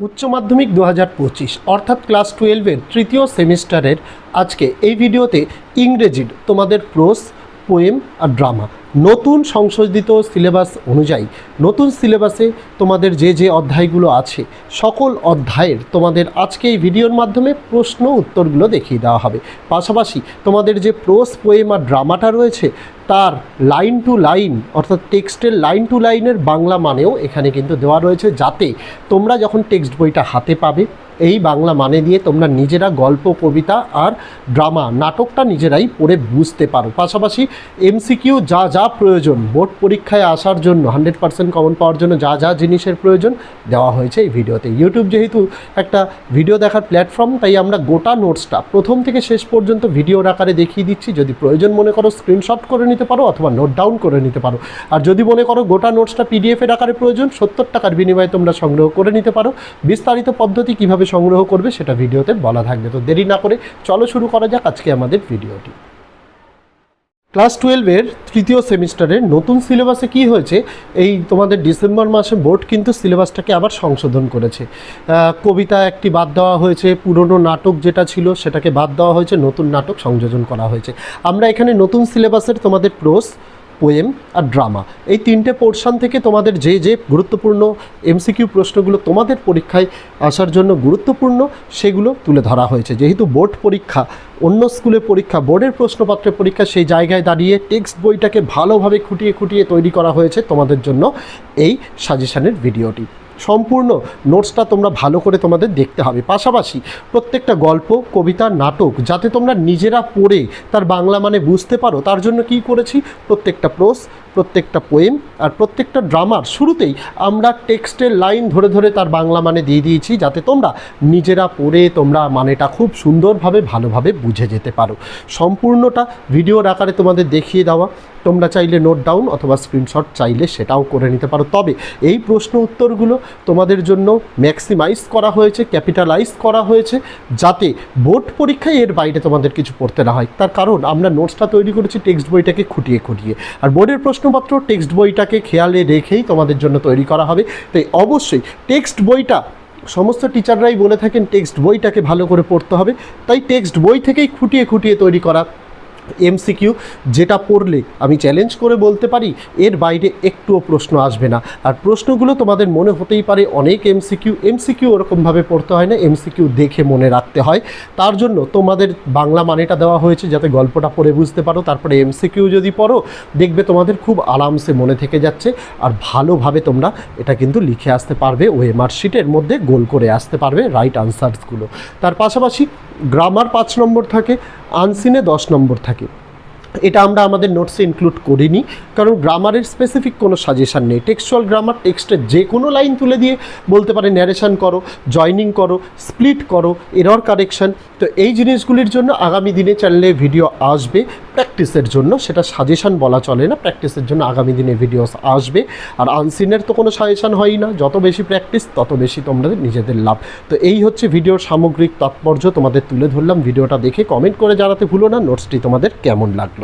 উচ্চ মাধ্যমিক দু হাজার পঁচিশ, অর্থাৎ ক্লাস টুয়েলভের তৃতীয় সেমিস্টারের আজকে এই ভিডিওতে ইংরেজির তোমাদের প্রোস, পোয়েম আর ড্রামা। নতুন সংশোধিত সিলেবাস অনুযায়ী, নতুন সিলেবাসে তোমাদের যে যে অধ্যায়গুলো আছে, সকল অধ্যায়ের তোমাদের আজকে এই ভিডিওর মাধ্যমে প্রশ্ন উত্তরগুলো দেখিয়ে দেওয়া হবে। পাশাপাশি তোমাদের যে প্রোস, পোয়েম আর ড্রামাটা রয়েছে, তার লাইন টু লাইন, অর্থাৎ টেক্সটের লাইন টু লাইনের বাংলা মানেও এখানে কিন্তু দেওয়া রয়েছে, যাতে তোমরা যখন টেক্সট বইটা হাতে পাবে, এই বাংলা মানে দিয়ে তোমরা নিজেরা গল্প, কবিতা আর ড্রামা, নাটকটা নিজেরাই পড়ে বুঝতে পারো। পাশাপাশি এমসিকিউ যা যা প্রয়োজন, বোর্ড পরীক্ষায় আসার জন্য হান্ড্রেড পার্সেন্ট কমন পাওয়ার জন্য যা যা জিনিসের প্রয়োজন দেওয়া হয়েছে এই ভিডিওতে। ইউটিউব যেহেতু একটা ভিডিও দেখার প্ল্যাটফর্ম তাই আমরা গোটা নোটসটা প্রথম থেকে শেষ পর্যন্ত ভিডিওর আকারে দেখিয়ে দিচ্ছি। যদি প্রয়োজন মনে করো স্ক্রিনশট করে নিতে পারো অথবা নোট ডাউন করে নিতে পারো। আর যদি মনে করো গোটা নোটসটা পিডিএফের আকারে প্রয়োজন, সত্তর টাকার বিনিময়ে তোমরা সংগ্রহ করে নিতে পারো। বিস্তারিত পদ্ধতি কীভাবে সংগ্রহ করবে সেটা ভিডিওতে বলা থাকবে। তো দেরি না করে চলো শুরু করা যাক আজকে আমাদের ভিডিওটি ক্লাস টুয়েলভের তৃতীয় সেমিস্টারের নতুন সিলেবাসে কি হয়েছে? এই তোমাদের ডিসেম্বর মাসে বোর্ড কিন্তু সিলেবাসটাকে আবার সংশোধন করেছে। কবিতা একটি বাদ দেওয়া হয়েছে, পুরনো নাটক যেটা ছিল সেটাকে বাদ দেওয়া হয়েছে, নতুন নাটক সংযোজন করা হয়েছে। আমরা এখানে নতুন সিলেবাসের তোমাদের প্রোস পোয়েম আর ড্রামা। এই তিনটে পোর্শান থেকে তোমাদের যে যে গুরুত্বপূর্ণ এমসিকিউ প্রশ্নগুলো তোমাদের পরীক্ষায় আসার জন্য গুরুত্বপূর্ণ, সেগুলো তুলে ধরা হয়েছে। যেহেতু বোর্ড পরীক্ষা, অন্য স্কুলে পরীক্ষা, বোর্ডের প্রশ্নপত্রের পরীক্ষা, সেই জায়গায় দাঁড়িয়ে টেক্সট বইটাকে ভালোভাবে খুঁটিয়ে খুঁটিয়ে তৈরি করা হয়েছে তোমাদের জন্য এই সাজেশানের ভিডিওটি। সম্পূর্ণ নোটসটা তোমরা ভালো করে তোমাদের দেখতে হবে। পাশাপাশি প্রত্যেকটা গল্প, কবিতা, নাটক যাতে তোমরা নিজেরা পড়ে তার বাংলা মানে বুঝতে পারো, তার জন্য কি করেছি? প্রত্যেকটা প্রোস প্রত্যেকটা পোয়েম আর প্রত্যেকটা ড্রামার শুরুতেই আমরা টেক্সটের লাইন ধরে ধরে তার বাংলা মানে দিয়ে দিয়েছি যাতে তোমরা নিজেরা পড়ে তোমরা মানেটা খুব সুন্দরভাবে, ভালোভাবে বুঝে যেতে পারো। সম্পূর্ণটা ভিডিওর আকারে তোমাদের দেখিয়ে দেওয়া। তোমরা চাইলে নোট ডাউন অথবা স্ক্রিনশট চাইলে সেটাও করে নিতে পারো। তবে এই প্রশ্ন উত্তরগুলো তোমাদের জন্য ম্যাক্সিমাইজ করা হয়েছে ক্যাপিটালাইজ করা হয়েছে, যাতে বোর্ড পরীক্ষায় এর বাইরে তোমাদের কিছু পড়তে না হয়। তার কারণ আমরা নোটসটা তৈরি করেছি টেক্সট বইটাকে খুঁটিয়ে খুঁটিয়ে। আর বোর্ডের প্রশ্নপত্র টেক্সট বইটাকে খেয়ালে রেখেই তোমাদের জন্য তৈরি করা হবে। তাই অবশ্যই টেক্সট বইটা, সমস্ত টিচাররাই বলে থাকেন টেক্সট বইটাকে ভালো করে পড়তে হবে। তাই টেক্সট বই থেকেই খুঁটিয়ে খুঁটিয়ে তৈরি করা এমসিকিউ যেটা পড়লে আমি চ্যালেঞ্জ করে বলতে পারি, এর বাইরে একটুও প্রশ্ন আসবে না। আর প্রশ্নগুলো তোমাদের মনে হতেই পারে অনেক এমসিকিউ এমসিকিউ ওরকমভাবে পড়তে হয় না, এমসিকিউ দেখে মনে রাখতে হয়। তার জন্য তোমাদের বাংলা মানেটা দেওয়া হয়েছে যাতে গল্পটা পড়ে বুঝতে পারো, তারপরে এমসিকিউ যদি পড়ো, দেখবে তোমাদের খুব আরামসে মনে থেকে যাচ্ছে আর ভালোভাবে তোমরা এটা কিন্তু লিখে আসতে পারবে, ওএমআর শিটের মধ্যে গোল করে আসতে পারবে রাইট আনসার্সগুলো তার পাশাপাশি গ্রামার পাঁচ নম্বর থাকে আনসিনে দশ নম্বর থাকে। এটা আমরা আমাদের নোটসে ইনক্লুড করিনি, কারণ গ্রামারের স্পেসিফিক কোনো সাজেশান নেই। টেক্সচুয়াল গ্রামার টেক্সটের যে কোনো লাইন তুলে দিয়ে বলতে পারে ন্যারেশান করো জয়নিং করো স্প্লিট করো এরর কারেকশন তো এই জিনিসগুলির জন্য আগামী দিনে চ্যানেলে ভিডিও আসবে। প্র্যাকটিসের জন্য সেটা সাজেশান বলা চলে না প্র্যাকটিসের জন্য আগামী দিনে ভিডিওস আসবে। আর আনসিনের তো কোনো সাজেশান হয়ই না, যত বেশি প্র্যাকটিস তত বেশি তোমাদের নিজেদের লাভ। তো এই হচ্ছে ভিডিওর সামগ্রিক তাৎপর্য, তোমাদের তুলে ধরলাম। ভিডিওটা দেখে কমেন্ট করে জানাতে ভুলো না নোটসটি তোমাদের কেমন লাগল?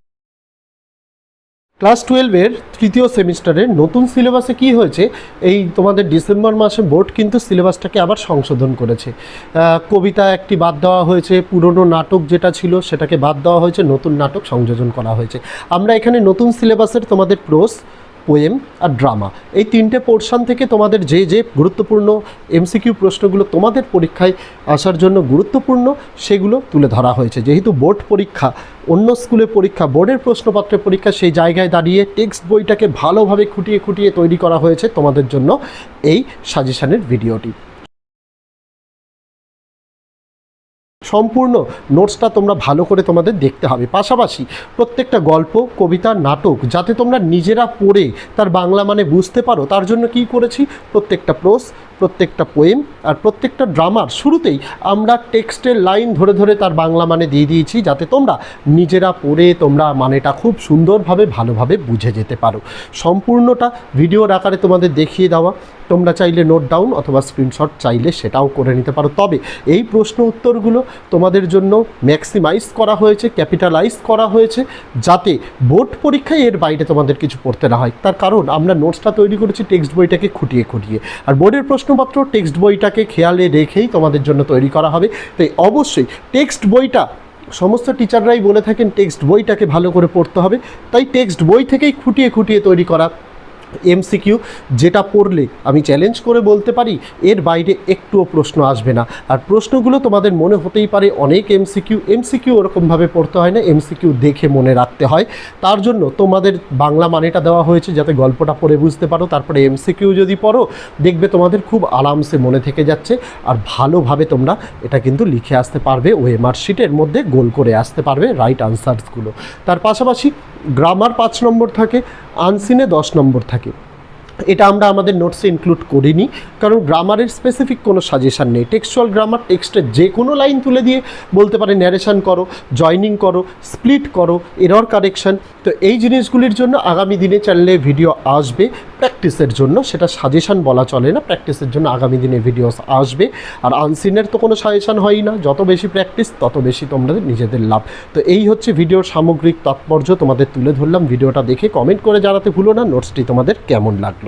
ক্লাস টুয়েলভের তৃতীয় সেমিস্টারের নতুন সিলেবাসে কি হয়েছে? এই তোমাদের ডিসেম্বর মাসে বোর্ড কিন্তু সিলেবাসটাকে আবার সংশোধন করেছে। কবিতা একটি বাদ দেওয়া হয়েছে, পুরনো নাটক যেটা ছিল সেটাকে বাদ দেওয়া হয়েছে, নতুন নাটক সংযোজন করা হয়েছে। আমরা এখানে নতুন সিলেবাসের তোমাদের প্রোস পোয়েম আর ড্রামা। এই তিনটে পোর্শান থেকে তোমাদের যে যে গুরুত্বপূর্ণ এমসিকিউ প্রশ্নগুলো তোমাদের পরীক্ষায় আসার জন্য গুরুত্বপূর্ণ, সেগুলো তুলে ধরা হয়েছে। যেহেতু বোর্ড পরীক্ষা, অন্য স্কুলে পরীক্ষা, বোর্ডের প্রশ্নপত্রের পরীক্ষা, সেই জায়গায় দাঁড়িয়ে টেক্সট বইটাকে ভালোভাবে খুঁটিয়ে খুঁটিয়ে তৈরি করা হয়েছে তোমাদের জন্য এই সাজেশানের ভিডিওটি সম্পূর্ণ নোটসটা তোমরা ভালো করে তোমাদের দেখতে হবে। পাশাপাশি প্রত্যেকটা গল্প, কবিতা, নাটক যাতে তোমরা নিজেরা পড়ে তার বাংলা মানে বুঝতে পারো, তার জন্য কি করেছি? প্রত্যেকটা প্রোস প্রত্যেকটা পোয়েম আর প্রত্যেকটা ড্রামার শুরুতেই আমরা টেক্সটের লাইন ধরে ধরে তার বাংলা মানে দিয়ে দিয়েছি যাতে তোমরা নিজেরা পড়ে তোমরা মানেটা খুব সুন্দরভাবে, ভালোভাবে বুঝে যেতে পারো। সম্পূর্ণটা ভিডিওর আকারে তোমাদের দেখিয়ে দেওয়া। তোমরা চাইলে নোট ডাউন অথবা স্ক্রিনশট চাইলে সেটাও করে নিতে পারো। তবে এই প্রশ্ন উত্তরগুলো তোমাদের জন্য ম্যাক্সিমাইজ করা হয়েছে ক্যাপিটালাইজ করা হয়েছে, যাতে বোর্ড পরীক্ষায় এর বাইরে তোমাদের কিছু পড়তে না হয়। তার কারণ আমরা নোটসটা তৈরি করেছি টেক্সট বইটাকে খুঁটিয়ে খুঁটিয়ে। আর বোর্ডের প্রশ্নপত্র টেক্সট বইটাকে খেয়ালে রেখেই তোমাদের জন্য তৈরি করা হবে। তাই অবশ্যই টেক্সট বইটা, সমস্ত টিচাররাই বলে থাকেন টেক্সট বইটাকে ভালো করে পড়তে হবে। তাই টেক্সট বই থেকেই খুঁটিয়ে খুঁটিয়ে তৈরি করা এমসিকিউ, যেটা পড়লে আমি চ্যালেঞ্জ করে বলতে পারি, এর বাইরে একটুও প্রশ্ন আসবে না। আর প্রশ্নগুলো তোমাদের মনে হতেই পারে অনেক এমসিকিউ এমসিকিউ ওরকমভাবে পড়তে হয় না, এমসিকিউ দেখে মনে রাখতে হয়। তার জন্য তোমাদের বাংলা মানেটা দেওয়া হয়েছে যাতে গল্পটা পড়ে বুঝতে পারো, তারপরে এমসিকিউ যদি পড়ো, দেখবে তোমাদের খুব আরামসে মনে থেকে যাচ্ছে আর ভালোভাবে তোমরা এটা কিন্তু লিখে আসতে পারবে, ওএমআর শিটের মধ্যে গোল করে আসতে পারবে রাইট আনসার্সগুলো তার পাশাপাশি গ্রামার পাঁচ নম্বর থাকে আনসিনে দশ নম্বর থাকে। এটা আমরা আমাদের নোটসে ইনক্লুড করিনি, কারণ গ্রামারের স্পেসিফিক কোনো সাজেশান নেই। টেক্সচুয়াল গ্রামার টেক্সটের যে কোনো লাইন তুলে দিয়ে বলতে পারে ন্যারেশন করো জয়নিং করো স্প্লিট করো এরর কারেকশন তো এই জিনিসগুলির জন্য আগামী দিনে চ্যানেলে ভিডিও আসবে প্র্যাকটিসের জন্য। সেটা সাজেশান বলা চলে না প্র্যাকটিসের জন্য আগামী দিনে ভিডিওস আসবে। আর আনসিনের তো কোনো সাজেশান হয়ই না। যত বেশি প্র্যাকটিস তত বেশি তোমাদের নিজেদের লাভ। তো এই হচ্ছে ভিডিওর সামগ্রিক তাৎপর্য। তোমাদের তুলে ধরলাম। ভিডিওটা দেখে কমেন্ট করে জানাতে ভুলো না। নোটসটি তোমাদের কেমন লাগল?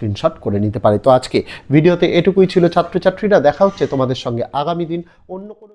স্ক্রিনশট করে নিতে পারে। তো আজকে ভিডিওতে এটুকুই ছিল ছাত্রছাত্রীরা। দেখা হচ্ছে তোমাদের সঙ্গে আগামী দিন অন্য কোনো